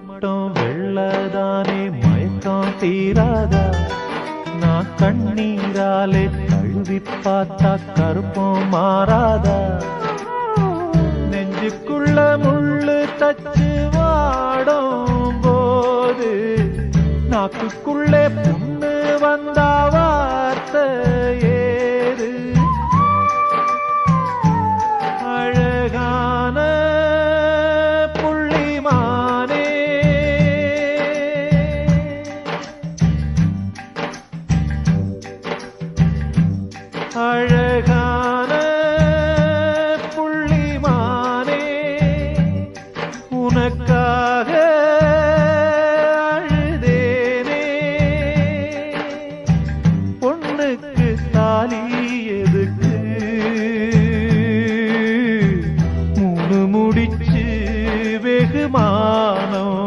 மட்டும் வெள்ளதானே மயக்கம் தீராதா? நான் கண்ணீராலே கழுவி பார்த்தா கருப்பம் மாறாதா? நெஞ்சுக்குள்ள முள்ளு தச்சு வாடும் போது நாக்குக்குள்ளே பொண்ணு அழகான புள்ளிமானே உனக்காக அழுதேனே. பொண்ணுக்கு தாலி எதுக்கு? மூணு முடிச்சு வெகுமானம்.